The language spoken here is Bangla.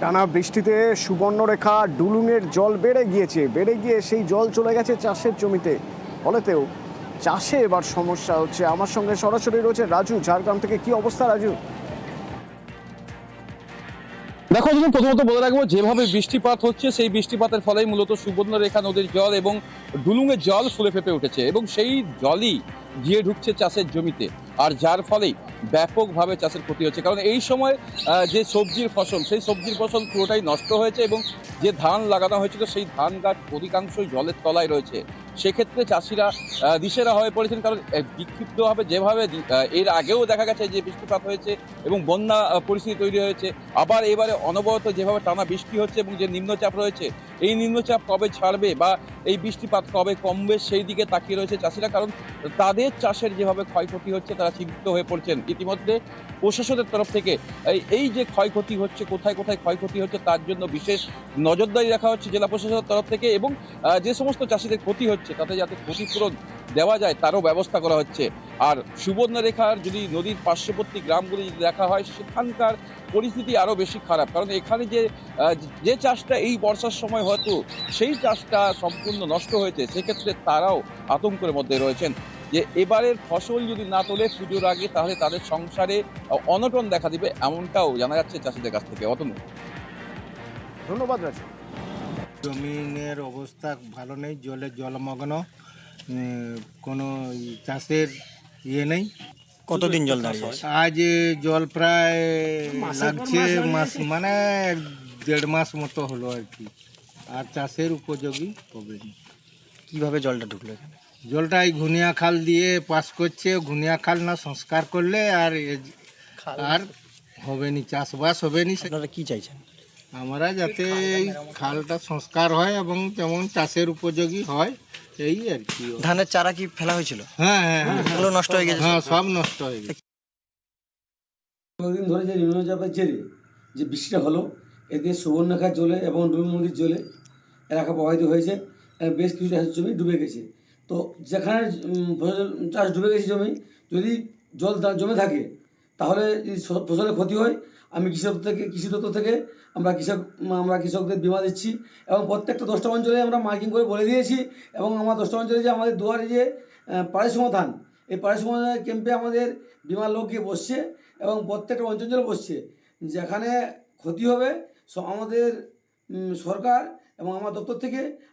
টানা বৃষ্টিতে সুবর্ণরেখা ডুলুংয়ের জল বেড়ে গিয়েছে, বেড়ে গিয়ে সেই জল চলে গেছে চাষের জমিতে। ফলেতেও চাষে এবার সমস্যা হচ্ছে। আমার সঙ্গে সরাসরি রয়েছে রাজু, ঝাড়গ্রাম থেকে কি অবস্থা রাজু? দেখো যদি প্রথমত বলে রাখব, যেভাবে বৃষ্টিপাত হচ্ছে, সেই বৃষ্টিপাতের ফলেই মূলত সুবর্ণরেখা নদীর জল এবং ডুলুঙের জল ফুলে ফেপে উঠেছে এবং সেই জলই গিয়ে ঢুকছে চাষের জমিতে। আর যার ফলেই ব্যাপকভাবে চাষের ক্ষতি হচ্ছে। কারণ এই সময় যে সবজির ফসল, সেই সবজির ফসল পুরোটাই নষ্ট হয়েছে এবং যে ধান লাগানো হয়েছিল, সেই ধান গাছ অধিকাংশই জলের তলায় রয়েছে। সেক্ষেত্রে চাষিরা দিশেরা হয়ে পড়েছেন কারণ বিক্ষিপ্তভাবে যেভাবে এর আগেও দেখা গেছে যে বৃষ্টিপাত হয়েছে এবং বন্যা পরিস্থিতি তৈরি হয়েছে। আবার এবারে অনবরত যেভাবে টানা বৃষ্টি হচ্ছে এবং যে নিম্নচাপ রয়েছে, এই নিম্নচাপ কবে ছাড়বে বা এই বৃষ্টিপাত কবে কমবে, সেই দিকে তাকিয়ে রয়েছে চাষিরা। কারণ, তাদের চাষের যেভাবে ক্ষয়ক্ষতি হচ্ছে, তারা চিন্তিত হয়ে পড়ছেন। ইতিমধ্যে প্রশাসনের তরফ থেকে, এই যে ক্ষয়ক্ষতি হচ্ছে, কোথায় কোথায় ক্ষয়ক্ষতি হচ্ছে তার জন্য বিশেষ নজরদারি রাখা হচ্ছে জেলা প্রশাসনের তরফ থেকে এবং যে সমস্ত চাষিদের ক্ষতি হচ্ছে, তাতে যাতে ক্ষতিপূরণ দেওয়া যায় তারও ব্যবস্থা করা হচ্ছে। আর সুবর্ণরেখার যদি নদীর পার্শ্ববর্তী গ্রামগুলি যদি দেখা হয়, সেখানকার পরিস্থিতি আরও বেশি খারাপ। কারণ এখানে যে যে চাষটা এই বর্ষার সময় হয়তো সেই চাষটা সম্পূর্ণ নষ্ট হয়েছে। সেক্ষেত্রে তারাও আতঙ্কের মধ্যে রয়েছেন। যে এবারের ফসল যদি না তোলে পুজোর আগে তাহলে তাদের সংসারে অনটন দেখা দিবে এমনটাও জানা যাচ্ছে চাষিদের কাছ থেকে। অতনু। ধন্যবাদ রাজু। জমিনের অবস্থা ভালো নেই জলে জলমগ্ন কোনো চাষের ইয়ে নেই। কতদিন জল দাঁড়িয়ে আজ জল প্রায় লাগছে মাস মানে এক দেড় মাস মতো হলো আর কি। আর চাষের উপযোগী হবে না। কীভাবে জলটা ঢুকলো এখানে? জলটা এই ঘুনিয়া খাল দিয়ে পাস করছে ঘুনিয়া খাল না সংস্কার করলে আর আর হবে নি চাষবাস হবে নি সে- আপনারা কি চাইছেন? আমরা যাতে এই খালটা সংস্কার হয় এবং যেমন চাষের উপযোগী হয় এই আর কি। ধানের চারা কি ফেলা হয়েছিল? হ্যাঁ হ্যাঁ হ্যাঁ নষ্ট হয়ে গেছে? হ্যাঁ সব নষ্ট হয়ে গেছে। কয়েকদিন ধরে যে নিম্নচাপের জেরে যে বৃষ্টিটা হলো এতে সুবর্ণরেখার জলে এবং ডুবি নদীর জলে এলাকা প্রভাবিত হয়েছে। আর বেশ কিছু চাষের জমি ডুবে গেছে। তো যেখানে ফসল চাষ ডুবে গেছে জমি, যদি জল জমে থাকে, তাহলে যদি ফসলের ক্ষতি হয়। আমি কৃষক থেকে, কৃষি দপ্তর থেকে আমরা কৃষক আমরা কৃষকদের বিমা দিচ্ছি এবং প্রত্যেকটা দশটা অঞ্চলে আমরা মার্কিং করে বলে দিয়েছি এবং আমার দশটা অঞ্চলে যে আমাদের দুয়ারে যে পাড়ি সমাধান এই পাড়ি সমাধান ক্যাম্পে আমাদের বিমার লোক গিয়ে বসছে এবং প্রত্যেকটা অঞ্চলে বসছে। যেখানে ক্ষতি হবে আমাদের সরকার এবং আমার দপ্তর থেকে